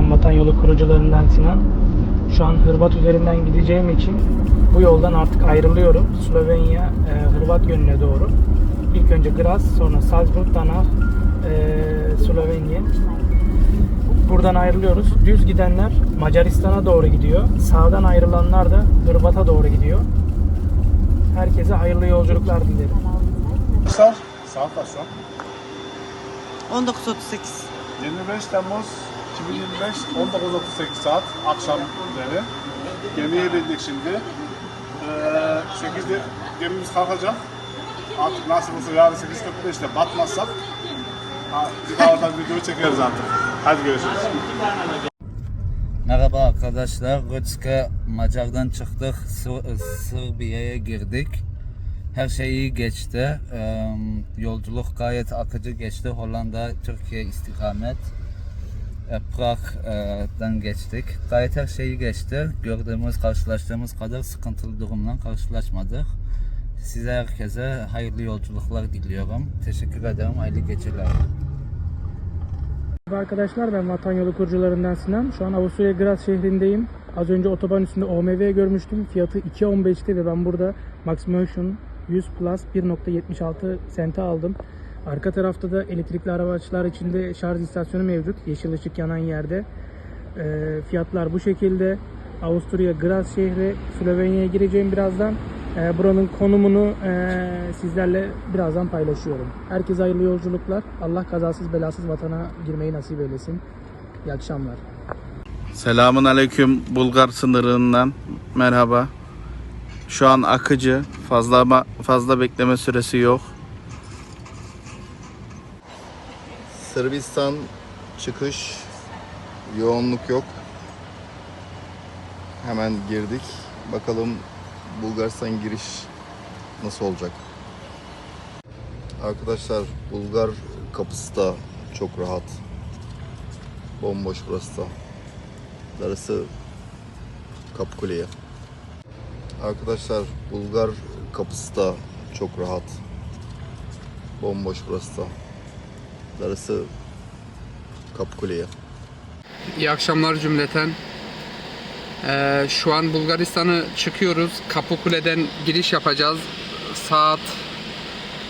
Ben Vatan Yolu kurucularından Sinan. Şu an Hırvat üzerinden gideceğim için bu yoldan artık ayrılıyorum. Slovenya, e, Hırvat yönüne doğru. İlk önce Graz, sonra Salzburg, danach e, Slovenya. Buradan ayrılıyoruz. Düz gidenler Macaristan'a doğru gidiyor. Sağdan ayrılanlar da Hırvat'a doğru gidiyor. Herkese hayırlı yolculuklar dilerim. Saat kaç şu an? 19.38. 25 Temmuz 2025 19.38 saat akşam üzeri. Gemiye bindik şimdi. Ee, 8'de gemimiz kalkacak. Artık nasıl olsa yarın 8.45'te batmazsak bir daha oradan videoyu çekeriz artık. Hadi görüşürüz. Merhaba arkadaşlar. Rıçka Macar'dan çıktık. Sı- Sırbiye'ye girdik. Her şey iyi geçti. Ee, Yolculuk gayet akıcı geçti. Hollanda, Türkiye istikamet. Ee, Prag'dan geçtik. Gayet her şey iyi geçti. Gördüğümüz, karşılaştığımız kadar sıkıntılı durumla karşılaşmadık. Size herkese hayırlı yolculuklar diliyorum. Teşekkür ederim. Hayırlı geceler. Merhaba arkadaşlar ben Vatan Yolu kurucularından Sinan. Şu an Avusturya Graz şehrindeyim. Az önce otoban üstünde OMV görmüştüm. Fiyatı 2.15'ti ve ben burada Max Motion 100 Plus 1.76 sente aldım. Arka tarafta da elektrikli araçlar içinde şarj istasyonu mevcut. Yeşil ışık yanan yerde. Ee, fiyatlar bu şekilde. Avusturya Graz şehri. Slovenya'ya gireceğim birazdan. Ee, buranın konumunu ee, sizlerle birazdan paylaşıyorum. Herkese hayırlı yolculuklar. Allah kazasız belasız vatana girmeyi nasip eylesin. İyi akşamlar. Selamun aleyküm Bulgar sınırından merhaba. Şu an akıcı. Fazla fazla bekleme süresi yok. Sırbistan çıkış yoğunluk yok. Hemen girdik. Bakalım Bulgaristan giriş nasıl olacak? Arkadaşlar Bulgar kapısı da çok rahat. Bomboş burası da. Darısı Kapıkule'ye. Arkadaşlar Bulgar kapısı da çok rahat. Bomboş burası da. Darısı Kapıkule'ye. İyi akşamlar cümleten. Ee, şu an Bulgaristan'ı çıkıyoruz. Kapıkule'den giriş yapacağız. Saat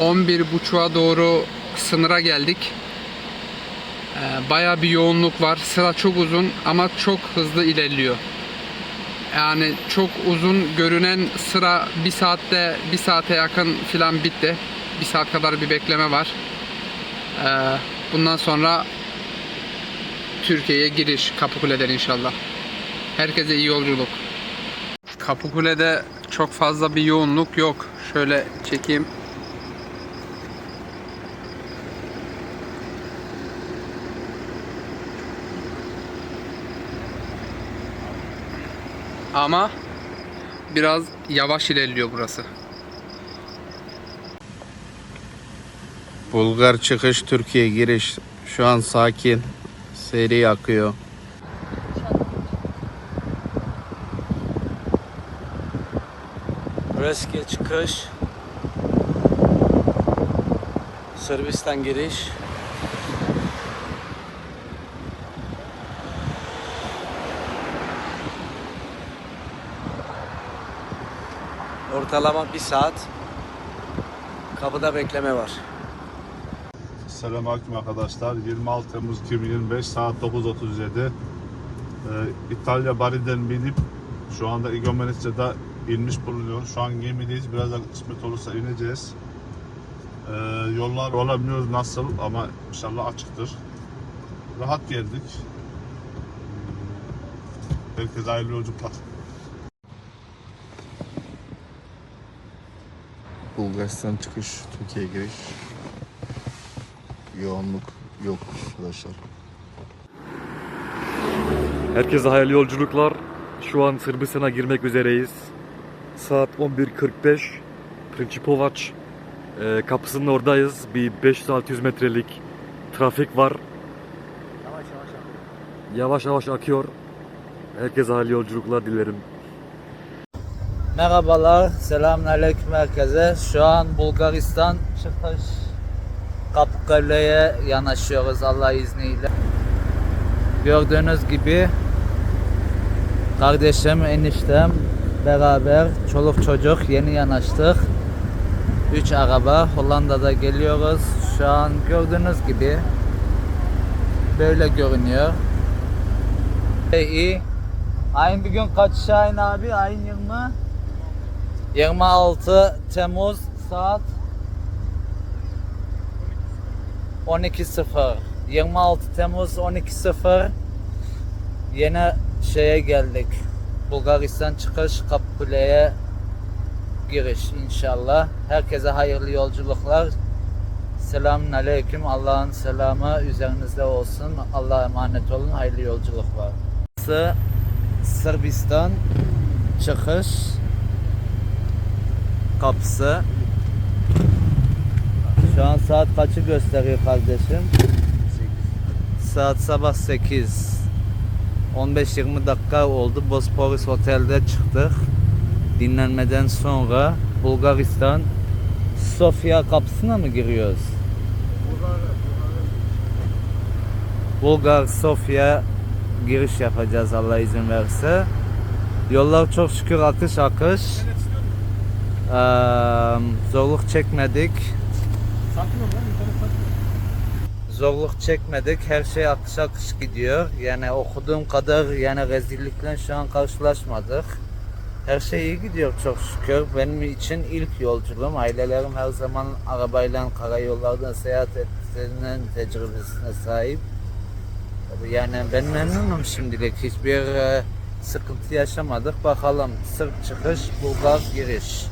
11.30'a doğru sınıra geldik. Ee, bayağı bir yoğunluk var. Sıra çok uzun ama çok hızlı ilerliyor. Yani çok uzun görünen sıra bir saatte bir saate yakın filan bitti. Bir saat kadar bir bekleme var. Ee, bundan sonra Türkiye'ye giriş Kapıkule'den inşallah. Herkese iyi yolculuk. Kapıkule'de çok fazla bir yoğunluk yok. Şöyle çekeyim. Ama biraz yavaş ilerliyor burası. Bulgar çıkış Türkiye giriş şu an sakin. Seri akıyor. Breske çıkış. Sırbistan giriş. Ortalama bir saat kapıda bekleme var. Selamünaleyküm arkadaşlar. 26 Temmuz 2025 saat 9.37. Ee, İtalya Bari'den binip şu anda Igomenice'de inmiş bulunuyor. Şu an gemideyiz. Birazdan kısmet olursa ineceğiz. Ee, yollar olamıyoruz nasıl ama inşallah açıktır. Rahat geldik. Herkese hayırlı yolculuklar. Bulgaristan çıkış, Türkiye giriş. Yoğunluk yok arkadaşlar. Herkese hayırlı yolculuklar. Şu an Sırbistan'a girmek üzereyiz. Saat 11.45. Principovac e, kapısının oradayız. Bir 500-600 metrelik trafik var. Yavaş yavaş akıyor. Herkese hayırlı yolculuklar dilerim. Merhabalar, selamünaleyküm herkese. Şu an Bulgaristan çıkış Kapıkale'ye yanaşıyoruz Allah izniyle. Gördüğünüz gibi kardeşim, eniştem beraber çoluk çocuk yeni yanaştık. 3 araba Hollanda'da geliyoruz. Şu an gördüğünüz gibi böyle görünüyor. İyi. Ayın bir gün kaç Şahin abi? Ayın 20. 26 Temmuz saat 12.00 26 Temmuz 12.00 Yeni şeye geldik. Bulgaristan çıkış Kapıkule'ye giriş inşallah. Herkese hayırlı yolculuklar. Selamun aleyküm. Allah'ın selamı üzerinizde olsun. Allah'a emanet olun. Hayırlı yolculuklar. Sırbistan çıkış kapısı. Şu an saat kaçı gösteriyor kardeşim? Saat sabah 8. 15-20 dakika oldu. Bosporus Otel'de çıktık. Dinlenmeden sonra Bulgaristan Sofya kapısına mı giriyoruz? Bulgar Sofya giriş yapacağız Allah izin verirse. Yollar çok şükür akış akış. Eee, zorluk çekmedik. Zorluk çekmedik. Her şey akış akış gidiyor. Yani okuduğum kadar yani rezillikle şu an karşılaşmadık. Her şey iyi gidiyor çok şükür. Benim için ilk yolculuğum. Ailelerim her zaman arabayla karayollardan seyahat ettiğinin tecrübesine sahip. Yani ben memnunum şimdilik. Hiçbir e, sıkıntı yaşamadık. Bakalım Sırp çıkış, Bulgar giriş.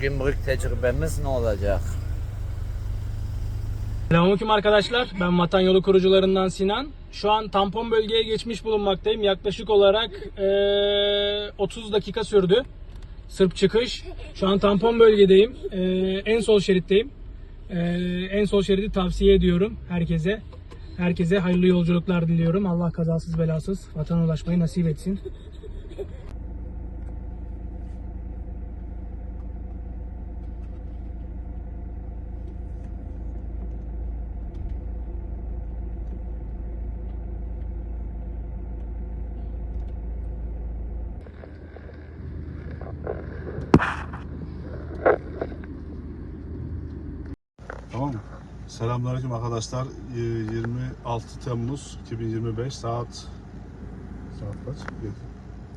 Gümrük tecrübemiz ne olacak? Selamünaleyküm arkadaşlar. Ben Vatan Yolu kurucularından Sinan. Şu an tampon bölgeye geçmiş bulunmaktayım. Yaklaşık olarak eee, 30 dakika sürdü. Sırp çıkış. Şu an tampon bölgedeyim. Eee, en sol şeritteyim. Eee, en sol şeridi tavsiye ediyorum herkese. Herkese hayırlı yolculuklar diliyorum. Allah kazasız belasız vatana ulaşmayı nasip etsin. Tamam mı? Selamünaleyküm arkadaşlar. Ee, 26 Temmuz 2025 saat saat kaç?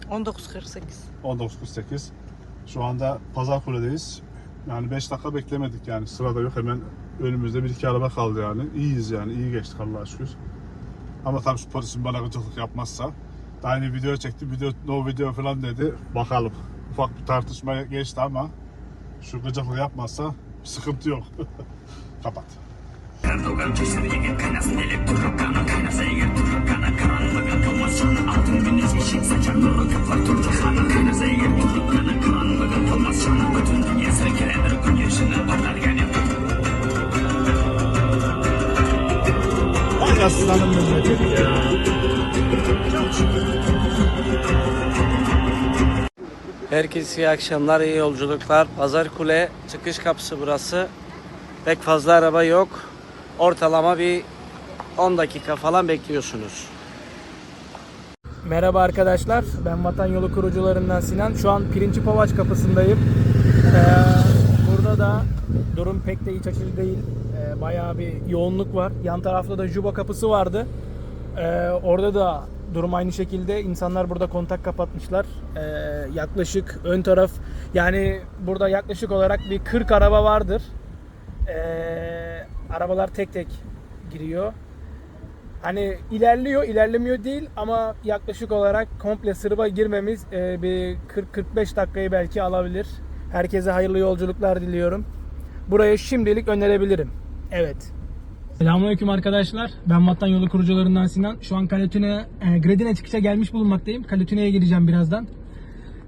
19.48. 19.48. Şu anda Pazarkule'deyiz. Yani 5 dakika beklemedik yani. Sırada yok. Hemen önümüzde bir iki araba kaldı yani. İyiyiz yani. iyi geçtik Allah'a şükür. Ama tabii şu polisin bana gıcıklık yapmazsa daha yeni video çekti. Video, no video falan dedi. Bakalım. Ufak bir tartışma geçti ama şu gıcıklık yapmazsa sıkıntı yok. Kapat. Ya. Herkese iyi akşamlar, iyi yolculuklar. Pazar Kule çıkış kapısı burası. Pek fazla araba yok. Ortalama bir 10 dakika falan bekliyorsunuz. Merhaba arkadaşlar. Ben Vatan Yolu kurucularından Sinan. Şu an Pirinci Povaç kapısındayım. Ee, burada da durum pek de iç açıcı değil. Ee, bayağı bir yoğunluk var. Yan tarafta da Juba kapısı vardı. Ee, orada da durum aynı şekilde. İnsanlar burada kontak kapatmışlar. Ee, yaklaşık ön taraf yani burada yaklaşık olarak bir 40 araba vardır. Ee, arabalar tek tek giriyor. Hani ilerliyor, ilerlemiyor değil ama yaklaşık olarak komple Sırp'a girmemiz e, bir 40-45 dakikayı belki alabilir. Herkese hayırlı yolculuklar diliyorum. Burayı şimdilik önerebilirim. Evet. Selamünaleyküm arkadaşlar. Ben Vatan Yolu kurucularından Sinan. Şu an Kaletüne, e, Gredine çıkışa gelmiş bulunmaktayım. Kaletüne'ye gireceğim birazdan.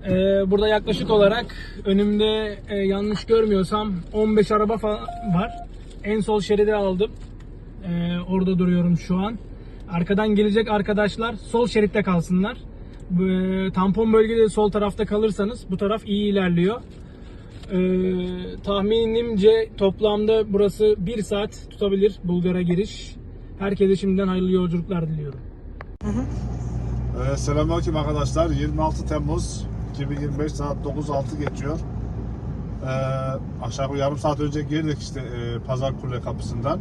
E, burada yaklaşık olarak önümde e, yanlış görmüyorsam 15 araba falan var. En sol şeridi aldım. Ee, orada duruyorum şu an. Arkadan gelecek arkadaşlar sol şeritte kalsınlar. Bu, e, tampon bölgede sol tarafta kalırsanız bu taraf iyi ilerliyor. Ee, tahminimce toplamda burası 1 saat tutabilir Bulgar'a giriş. Herkese şimdiden hayırlı yolculuklar diliyorum. Ee, selamünaleyküm arkadaşlar. 26 Temmuz 2025 saat 9.06 geçiyor. Ee, aşağı yukarı yarım saat önce girdik işte e, Pazar Kule kapısından.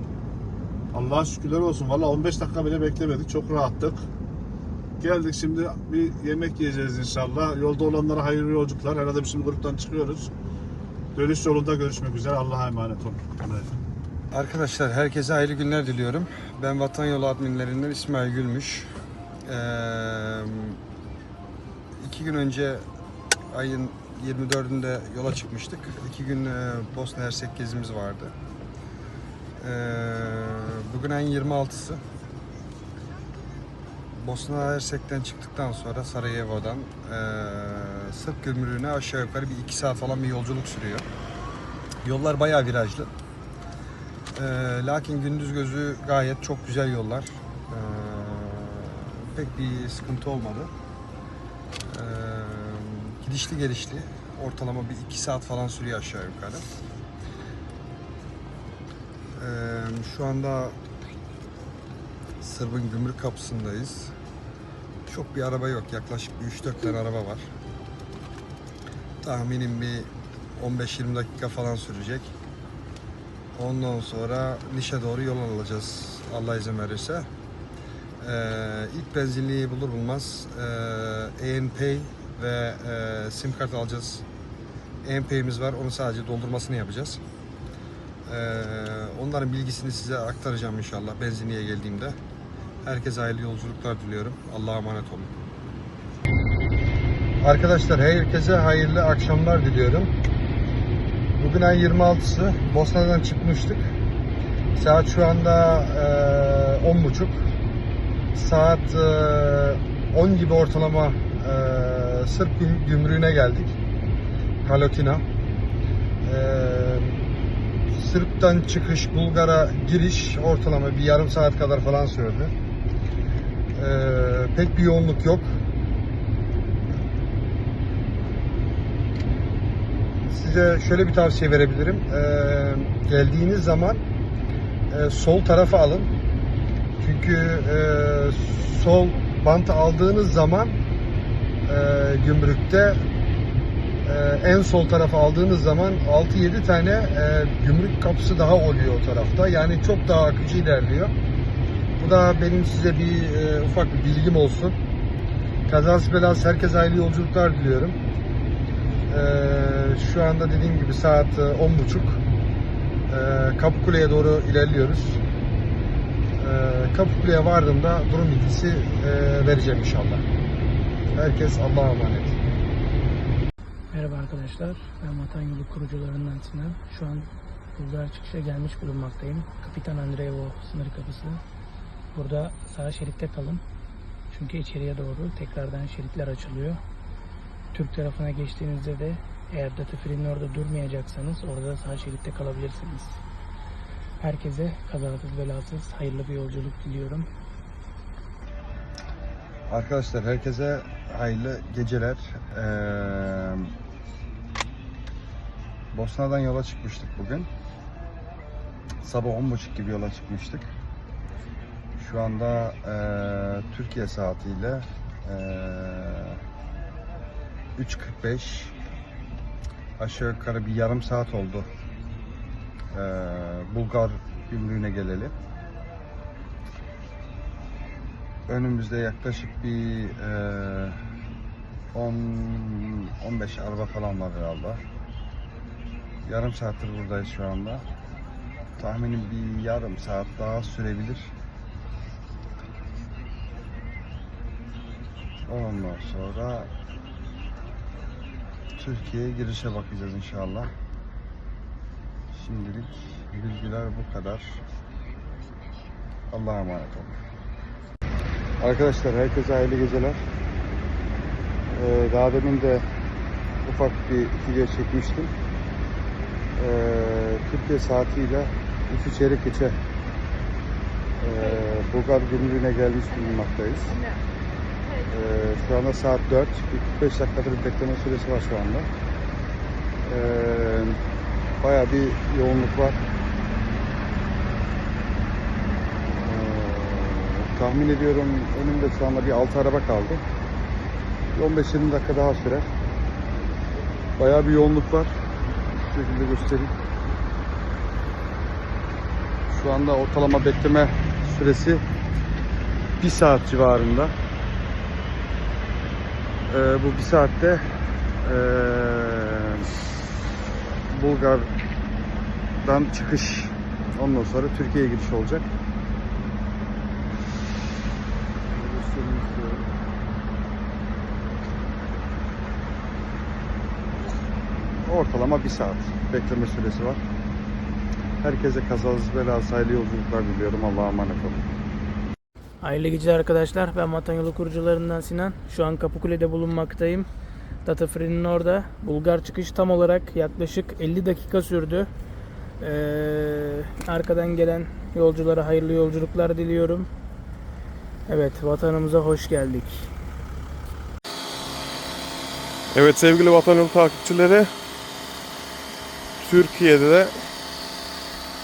Allah'a şükürler olsun. Valla 15 dakika bile beklemedik. Çok rahattık. Geldik şimdi bir yemek yiyeceğiz inşallah. Yolda olanlara hayırlı yolculuklar. Herhalde biz şimdi gruptan çıkıyoruz. Dönüş yolunda görüşmek üzere. Allah'a emanet olun. Arkadaşlar herkese hayırlı günler diliyorum. Ben Vatan Yolu adminlerinden İsmail Gülmüş. Ee, iki gün önce ayın 24'ünde yola çıkmıştık. İki gün e, Bosna Hersek gezimiz vardı. Ee, bugün ayın 26'sı. Bosna Hersek'ten çıktıktan sonra Sarajevo'dan e, Sırp gümrüğüne aşağı yukarı bir iki saat falan bir yolculuk sürüyor. Yollar bayağı virajlı. Ee, lakin gündüz gözü gayet çok güzel yollar. Ee, pek bir sıkıntı olmadı. Ee, gidişli gelişli. Ortalama bir iki saat falan sürüyor aşağı yukarı. Ee, şu anda Sırbın gümrük kapısındayız. Çok bir araba yok. Yaklaşık bir 3-4 tane araba var. Tahminim bir 15-20 dakika falan sürecek. Ondan sonra Niş'e doğru yol alacağız Allah izin verirse. Ee, ilk benzinliği bulur bulmaz e, ENPay ve e, sim kart alacağız. ENPay'imiz var onu sadece doldurmasını yapacağız. Ee, onların bilgisini size aktaracağım inşallah benzinliğe geldiğimde. Herkese hayırlı yolculuklar diliyorum. Allah'a emanet olun. Arkadaşlar herkese hayırlı akşamlar diliyorum. Bugün ay 26'sı. Bosna'dan çıkmıştık. Saat şu anda e, 10.30. Saat e, 10 gibi ortalama e, Sırp güm- gümrüğüne geldik. Halotina. E, Sırp'tan çıkış, Bulgar'a giriş ortalama bir yarım saat kadar falan sürdü. E, pek bir yoğunluk yok. size şöyle bir tavsiye verebilirim. Ee, geldiğiniz zaman e, sol tarafa alın. Çünkü e, sol bantı aldığınız zaman gümrükte e, en sol tarafa aldığınız zaman 6-7 tane e, gümrük kapısı daha oluyor o tarafta. Yani çok daha akıcı ilerliyor. Bu da benim size bir e, ufak bir bilgim olsun. Kazası belası herkese hayırlı yolculuklar diliyorum. Ee, şu anda dediğim gibi saat e, 10.30. Ee, Kapıkule'ye doğru ilerliyoruz. Ee, Kapıkule'ye vardığımda durum bilgisi e, vereceğim inşallah. Herkes Allah'a emanet. Merhaba arkadaşlar. Ben Vatan Yolu kurucularından Sinan. Şu an Bulgar çıkışa gelmiş bulunmaktayım. Kapitan Andreevo sınır kapısı. Burada sağ şeritte kalın. Çünkü içeriye doğru tekrardan şeritler açılıyor. Türk tarafına geçtiğinizde de eğer data frenin orada durmayacaksanız orada sağ şeritte kalabilirsiniz. Herkese kazasız belasız hayırlı bir yolculuk diliyorum. Arkadaşlar herkese hayırlı geceler. Ee, Bosna'dan yola çıkmıştık bugün. Sabah 10.30 gibi yola çıkmıştık. Şu anda e, Türkiye saatiyle e, 3.45 aşağı yukarı bir yarım saat oldu. E, Bulgar gümrüğüne geleli. Önümüzde yaklaşık bir e, 10 15 araba falan var herhalde. Yarım saattir buradayız şu anda. Tahminim bir yarım saat daha sürebilir. Ondan sonra Türkiye'ye girişe bakacağız inşallah. Şimdilik bilgiler bu kadar. Allah'a emanet olun. Arkadaşlar herkese hayırlı geceler. Ee, daha demin de ufak bir video çekmiştim. Ee, Türkiye saatiyle 3 çeyrek geçe ee, Bulgar gümrüğüne gelmiş bulunmaktayız. Ee, şu anda saat 4. Bir 45 dakikadır bekleme süresi var şu anda. Ee, bayağı bir yoğunluk var. Tahmin ediyorum önümde şu anda bir 6 araba kaldı. Bir 15-20 dakika daha sürer. Bayağı bir yoğunluk var. Şu şekilde göstereyim. Şu anda ortalama bekleme süresi 1 saat civarında. Ee, bu bir saatte ee, Bulgar'dan çıkış ondan sonra Türkiye'ye giriş olacak. Göstereyim istiyorum. Ortalama bir saat bekleme süresi var. Herkese kazasız belasız hayırlı yolculuklar diliyorum. Allah'a emanet olun. Hayırlı geceler arkadaşlar. Ben Vatan Yolu kurucularından Sinan. Şu an Kapıkule'de bulunmaktayım. Data Free'nin orada. Bulgar çıkış tam olarak yaklaşık 50 dakika sürdü. Ee, arkadan gelen yolculara hayırlı yolculuklar diliyorum. Evet, vatanımıza hoş geldik. Evet sevgili vatan yolu takipçileri Türkiye'de de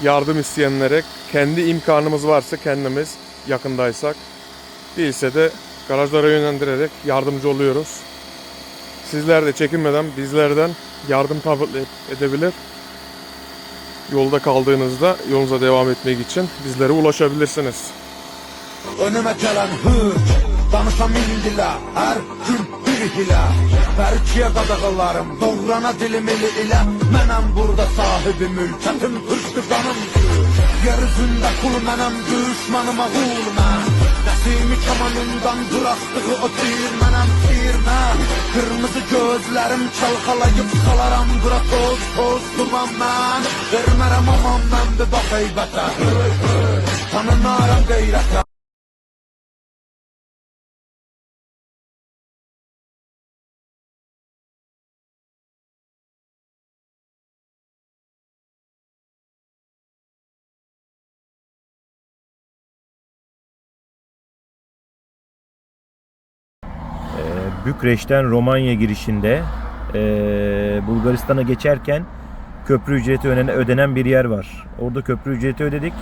yardım isteyenlere kendi imkanımız varsa kendimiz yakındaysak değilse de garajlara yönlendirerek yardımcı oluyoruz. Sizler de çekinmeden bizlerden yardım talep edebilir. Yolda kaldığınızda yolunuza devam etmek için bizlere ulaşabilirsiniz. Önüme gelen hıç Danışa min Her gün bir hila Berkiye qadağalarım Doğrana dilim ili ilə Mənəm burada sahibi mülkətim Hırskı qanım Yer üzündə kul mənəm Düşmanıma qul mən Nəsimi kamanından bıraktığı o mənəm firmə Kırmızı gözlərim çalxalayıb Salaram bura toz toz duman mən Vermərəm aman mən bir bax heybətə Tanınaram qeyrətə Bükreş'ten Romanya girişinde eee, Bulgaristan'a geçerken köprü ücreti ödenen, ödenen bir yer var. Orada köprü ücreti ödedik.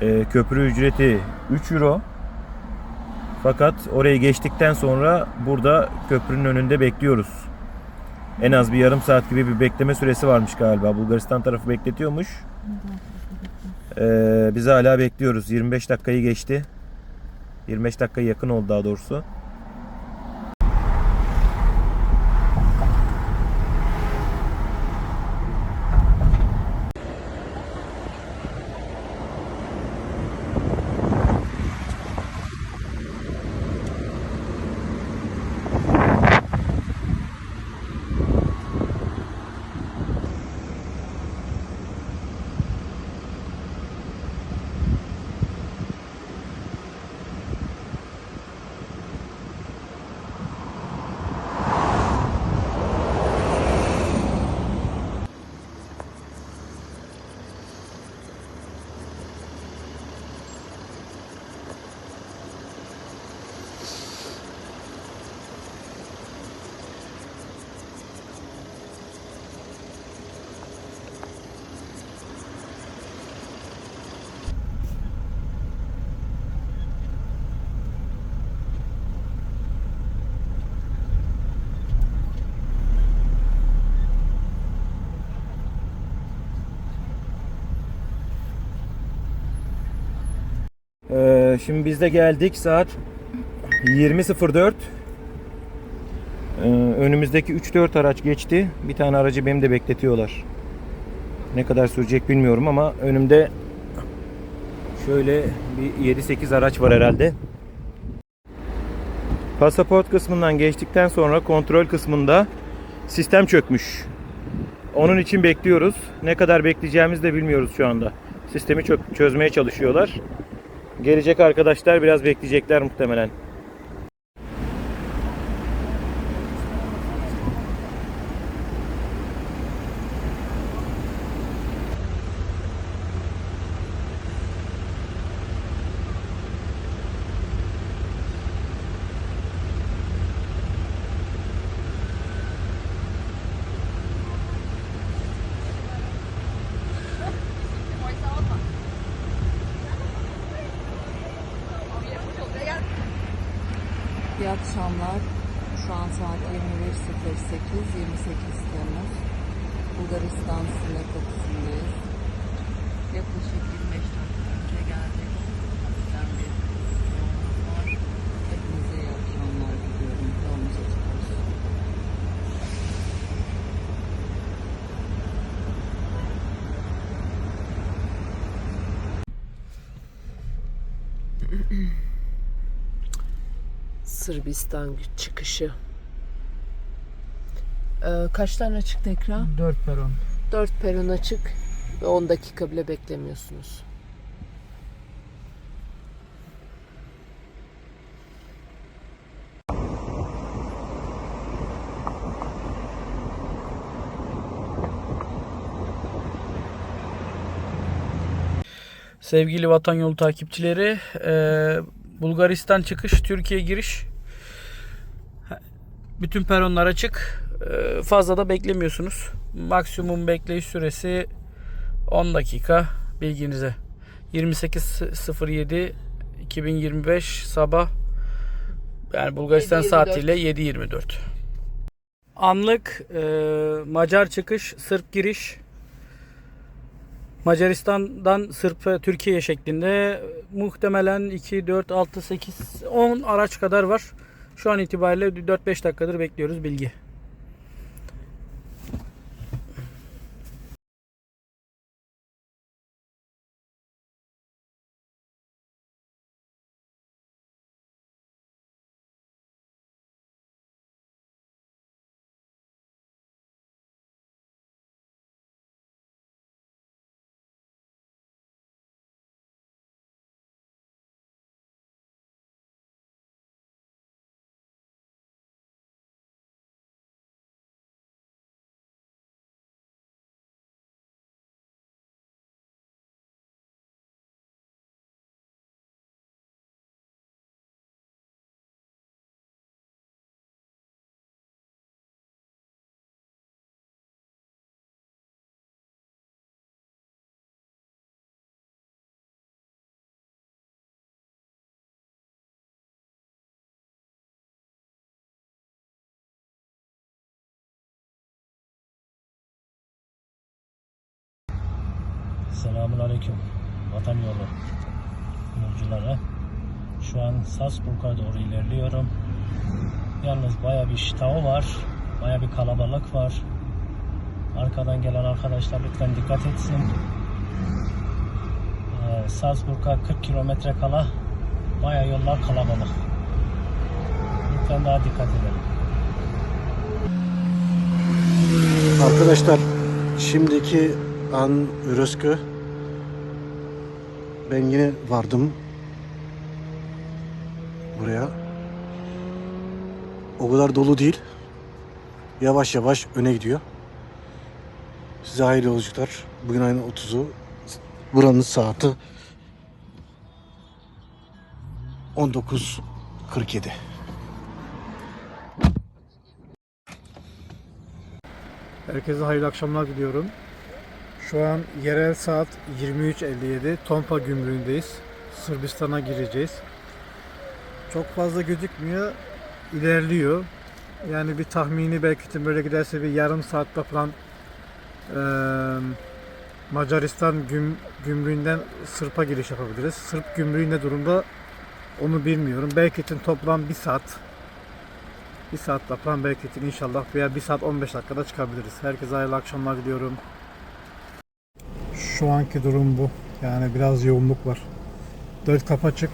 Eee, köprü ücreti 3 euro. Fakat orayı geçtikten sonra burada köprünün önünde bekliyoruz. En az bir yarım saat gibi bir bekleme süresi varmış galiba. Bulgaristan tarafı bekletiyormuş. Eee biz hala bekliyoruz. 25 dakikayı geçti. 25 dakikaya yakın oldu daha doğrusu. Ee, şimdi biz de geldik saat 20.04. Ee, önümüzdeki 3-4 araç geçti. Bir tane aracı benim de bekletiyorlar. Ne kadar sürecek bilmiyorum ama önümde şöyle bir 7-8 araç var herhalde. Pasaport kısmından geçtikten sonra kontrol kısmında sistem çökmüş. Onun için bekliyoruz. Ne kadar bekleyeceğimizi de bilmiyoruz şu anda. Sistemi çö- çözmeye çalışıyorlar. Gelecek arkadaşlar biraz bekleyecekler muhtemelen. Akşamlar. Şu an saat 21.08, 28 Temmuz. Bulgaristan sınır kapısındayız. Yaklaşık 25 dakika önce geldik. Hafiften bir var. Hepinize iyi akşamlar diliyorum. Yolumuza çıkıyoruz. Sırbistan çıkışı. Ee, kaç tane açık ekran? 4 peron. 4 peron açık ve 10 dakika bile beklemiyorsunuz. Sevgili Vatan Yolu takipçileri, e, Bulgaristan çıkış, Türkiye giriş. Bütün peronlar açık. E, fazla da beklemiyorsunuz. Maksimum bekleyiş süresi 10 dakika bilginize. 28.07 2025 sabah yani Bulgaristan 7.24. saatiyle 7.24. Anlık e, Macar çıkış, Sırp giriş. Macaristan'dan Sırp'a Türkiye şeklinde muhtemelen 2, 4, 6, 8, 10 araç kadar var. Şu an itibariyle 4-5 dakikadır bekliyoruz bilgi. Selamun Aleyküm Vatan Yolu yolcuları. Şu an Salzburg'a doğru ilerliyorum. Yalnız baya bir şitao var. Baya bir kalabalık var. Arkadan gelen arkadaşlar lütfen dikkat etsin. Ee, Salzburg'a 40 kilometre kala baya yollar kalabalık. Lütfen daha dikkat edelim. Arkadaşlar şimdiki an Ürüskü ben yine vardım buraya. O kadar dolu değil. Yavaş yavaş öne gidiyor. Size hayırlı yolculuklar. Bugün ayın 30'u. Buranın saati 19.47. Herkese hayırlı akşamlar diliyorum. Şu an yerel saat 23.57. Tompa gümrüğündeyiz. Sırbistan'a gireceğiz. Çok fazla gözükmüyor. İlerliyor. Yani bir tahmini belki de böyle giderse bir yarım saatte falan eee, Macaristan güm, gümrüğünden Sırp'a giriş yapabiliriz. Sırp gümrüğü ne durumda onu bilmiyorum. Belki de toplam bir saat bir saatle falan belki de inşallah veya bir saat 15 dakikada çıkabiliriz. Herkese hayırlı akşamlar diliyorum. Şu anki durum bu. Yani biraz yoğunluk var. Dört kapı açık.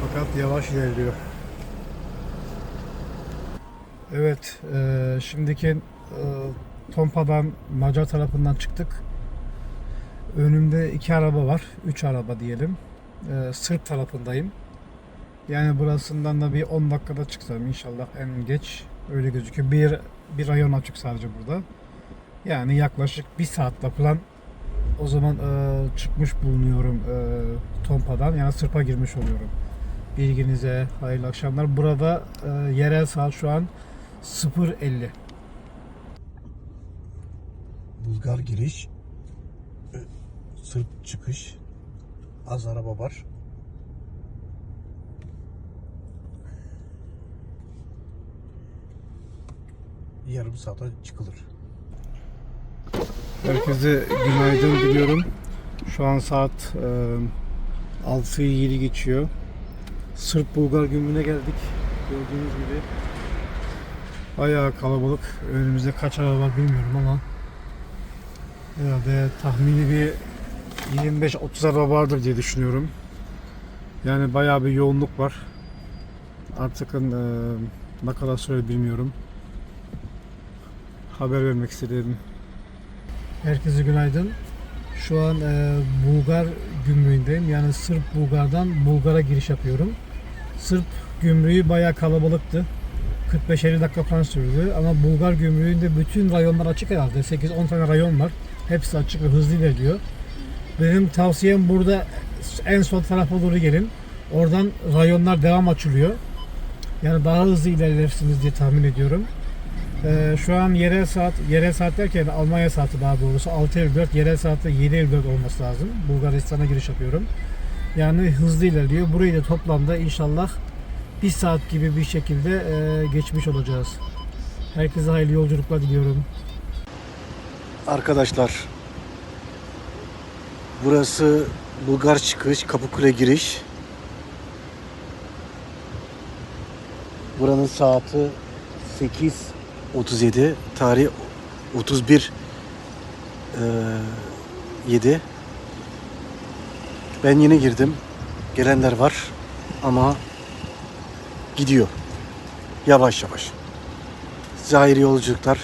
Fakat yavaş ilerliyor. Evet, e, şimdiki e, Tompa'dan Macar tarafından çıktık. Önümde iki araba var. Üç araba diyelim. E, Sırp tarafındayım. Yani burasından da bir 10 dakikada çıksam inşallah en geç öyle gözüküyor. Bir, bir rayon açık sadece burada. Yani yaklaşık bir saat yapılan o zaman e, çıkmış bulunuyorum e, Tompa'dan. Yani Sırp'a girmiş oluyorum. Bilginize hayırlı akşamlar. Burada e, yerel saat şu an 0.50. Bulgar giriş, e, Sırp çıkış, az araba var. Yarım saate çıkılır. Herkese günaydın diliyorum. Şu an saat e, 6'yı 7 geçiyor. Sırp Bulgar gümrüğüne geldik. Gördüğünüz gibi. Bayağı kalabalık. Önümüzde kaç araba var bilmiyorum ama herhalde tahmini bir 25-30 araba vardır diye düşünüyorum. Yani bayağı bir yoğunluk var. Artık e, ne kadar süre bilmiyorum. Haber vermek istedim. Herkese günaydın. Şu an e, Bulgar gümrüğündeyim. Yani Sırp Bulgar'dan Bulgar'a giriş yapıyorum. Sırp gümrüğü bayağı kalabalıktı. 45-50 dakika falan sürdü. Ama Bulgar gümrüğünde bütün rayonlar açık herhalde. 8-10 tane rayon var. Hepsi açık ve hızlı ilerliyor. Benim tavsiyem burada en sol tarafa doğru gelin. Oradan rayonlar devam açılıyor. Yani daha hızlı ilerlersiniz diye tahmin ediyorum. Ee, şu an yerel saat, yerel saat derken Almanya saati daha doğrusu 6.54, yerel saatte 7.54 olması lazım. Bulgaristan'a giriş yapıyorum. Yani hızlı ilerliyor. Burayı da toplamda inşallah bir saat gibi bir şekilde e, geçmiş olacağız. Herkese hayırlı yolculuklar diliyorum. Arkadaşlar burası Bulgar çıkış, Kapıkule giriş. Buranın saati 8.37, tarih 31 e, 7. Ben yeni girdim. Gelenler var ama gidiyor. Yavaş yavaş. Hayırlı yolculuklar.